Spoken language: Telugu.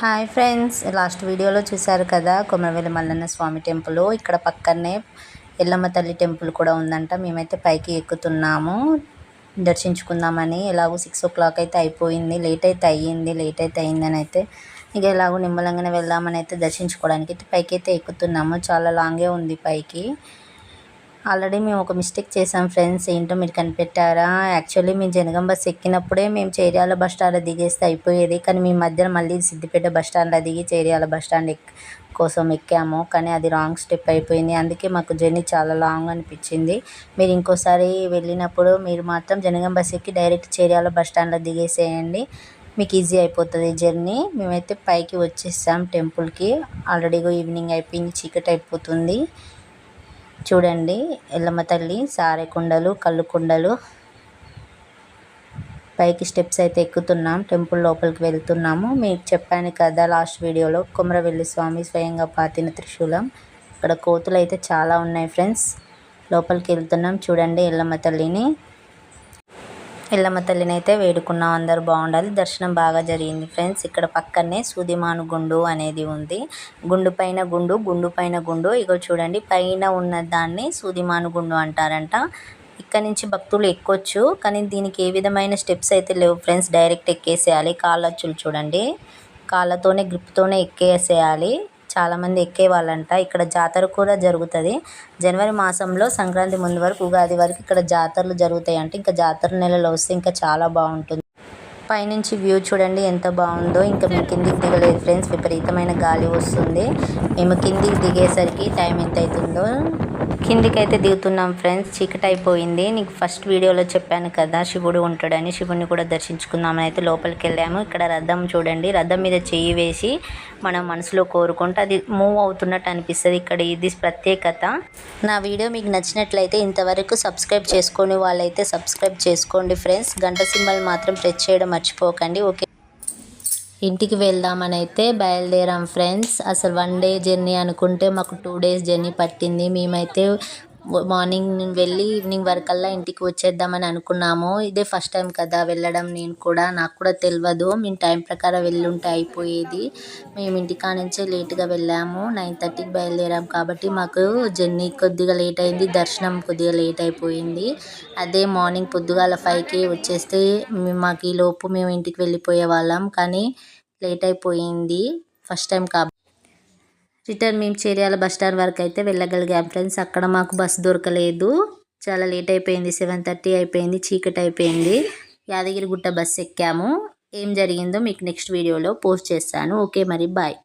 హాయ్ ఫ్రెండ్స్ లాస్ట్ వీడియోలో చూశారు కదా కొమరవెల్లి మల్లన్న స్వామి టెంపుల్. ఇక్కడ పక్కనే ఎల్లమ్మ తల్లి టెంపుల్ కూడా ఉందంట. మేమైతే పైకి ఎక్కుతున్నాము. దర్శించుకుందామని ఎలాగో సిక్స్ ఓ క్లాక్ అయితే అయిపోయింది. లేట్ అయితే అయ్యింది. లేట్ అయితే అయ్యిందని అయితే ఇక ఎలాగో నిమ్మలంగానే వెళ్దామని అయితే దర్శించుకోవడానికి అయితే పైకి అయితే ఎక్కుతున్నాము. చాలా లాంగే ఉంది పైకి. ఆల్రెడీ మేము ఒక మిస్టేక్ చేసాం ఫ్రెండ్స్. ఏంటో మీరు కనిపెట్టారా? యాక్చువల్లీ మేము జనగం బస్ ఎక్కినప్పుడే మేము చేర్యాల బస్ స్టాండ్లో దిగేస్తే అయిపోయేది. కానీ మీ మధ్యన మళ్ళీ సిద్దిపేట బస్ స్టాండ్లో దిగి చేర్యాల బస్ స్టాండ్ కోసం ఎక్కాము. కానీ అది రాంగ్ స్టెప్ అయిపోయింది. అందుకే మాకు జర్నీ చాలా లాంగ్ అనిపించింది. మీరు ఇంకోసారి వెళ్ళినప్పుడు మీరు మాత్రం జనగం బస్ ఎక్కి డైరెక్ట్ చేర్యాల బస్ స్టాండ్లో దిగేసేయండి. మీకు ఈజీ అయిపోతుంది జర్నీ. మేమైతే పైకి వచ్చేసాం టెంపుల్కి ఆల్రెడీ ఈవినింగ్ అయిపోయింది చీకటి అయిపోతుంది. చూడండి ఎల్లమ్మ తల్లి సారె కుండలు కళ్ళు కుండలు. పైకి స్టెప్స్ అయితే ఎక్కుతున్నాం టెంపుల్ లోపలికి వెళ్తున్నాము. మీకు చెప్పాను కదా లాస్ట్ వీడియోలో కుమరవెల్లి స్వామి స్వయంగా పాతిన త్రిశూలం. ఇక్కడ కోతులు అయితే చాలా ఉన్నాయి ఫ్రెండ్స్. లోపలికి వెళ్తున్నాం చూడండి ఎల్లమ్మ తల్లిని. ఎల్లమ్మ తల్లిని అయితే వేడుకున్నాం. అందరూ బాగుండాలి. దర్శనం బాగా జరిగింది ఫ్రెండ్స్. ఇక్కడ పక్కనే సూదిమాను గుండు అనేది ఉంది. గుండు పైన గుండు గుండు పైన గుండు. ఇగో చూడండి పైన ఉన్న దాన్ని సూదిమాను గుండు అంటారంట. ఇక్కడ నుంచి భక్తులు ఎక్కొచ్చు కానీ దీనికి ఏ విధమైన స్టెప్స్ అయితే లేవు ఫ్రెండ్స్. డైరెక్ట్ ఎక్కేసేయాలి. కాళ్ళచ్చులు చూడండి. కాళ్ళతోనే గ్రిప్తోనే ఎక్కేసేయాలి. చాలామంది ఎక్కేవాళ్ళంట. ఇక్కడ జాతర కూడా జరుగుతుంది. జనవరి మాసంలో సంక్రాంతి ముందు వరకు ఉగాది వరకు ఇక్కడ జాతరలు జరుగుతాయి అంటే ఇంకా జాతర నెలలో వస్తే ఇంకా చాలా బాగుంటుంది. పైనుంచి వ్యూ చూడండి ఎంత బాగుందో. ఇంకా మేము కిందికి దిగలేదు ఫ్రెండ్స్. విపరీతమైన గాలి వస్తుంది. మేము కిందికి దిగేసరికి టైం ఎంత అవుతుందో కిందికైతే దిగుతున్నాం ఫ్రెండ్స్. చీకటి అయిపోయింది నీకు ఫస్ట్ వీడియోలో చెప్పాను కదా శివుడు ఉంటాడని. శివుడిని కూడా దర్శించుకుందామని అయితే లోపలికి వెళ్ళాము ఇక్కడ రథం చూడండి. రథం మీద చెయ్యి వేసి మనం మనసులో కోరుకుంటే అది మూవ్ అవుతున్నట్టు అనిపిస్తుంది. ఇక్కడ ఇది ప్రత్యేకత. నా వీడియో మీకు నచ్చినట్లయితే ఇంతవరకు సబ్స్క్రైబ్ చేసుకొని వాళ్ళైతే సబ్స్క్రైబ్ చేసుకోండి ఫ్రెండ్స్. గంట సింబల్ మాత్రం ప్రెస్ చేయడం మర్చిపోకండి. ఓకే. ఇంటికి వెళ్దామని అయితే బయలుదేరాం ఫ్రెండ్స్. అసలు వన్ డే జర్నీ అనుకుంటే మాకు టూ డేస్ జర్నీ పట్టింది. మేమైతే మార్నింగ్ వెళ్ళి ఈవినింగ్ వరకల్లా ఇంటికి వచ్చేద్దామని అనుకున్నాము. ఇదే ఫస్ట్ టైం కదా వెళ్ళడం. నేను కూడా నాకు కూడా తెలియదు మేము టైం ప్రకారం వెళ్ళుంటే అయిపోయేది. మేము ఇంటికా నుంచే లేట్గా వెళ్ళాము. నైన్ థర్టీకి బయలుదేరాం కాబట్టి మాకు జర్నీ కొద్దిగా లేట్ అయింది. దర్శనం కొద్దిగా లేట్ అయిపోయింది. అదే మార్నింగ్ పొద్దుగాల ఫైవ్కి వచ్చేస్తే మాకు ఈ లోపు మేము ఇంటికి వెళ్ళిపోయే వాళ్ళం కానీ లేట్ అయిపోయింది ఫస్ట్ టైం కాబట్టి రిటర్న్ మేము చేరియాల బస్ స్టాండ్ వరకు అయితే వెళ్ళగలిగాం ఫ్రెండ్స్. అక్కడ మాకు బస్సు దొరకలేదు. చాలా లేట్ అయిపోయింది. సెవెన్ థర్టీ అయిపోయింది. చీకటి అయిపోయింది. యాదగిరిగుట్ట బస్సు ఎక్కాము. ఏం జరిగిందో మీకు నెక్స్ట్ వీడియోలో పోస్ట్ చేస్తాను. ఓకే మరి బాయ్.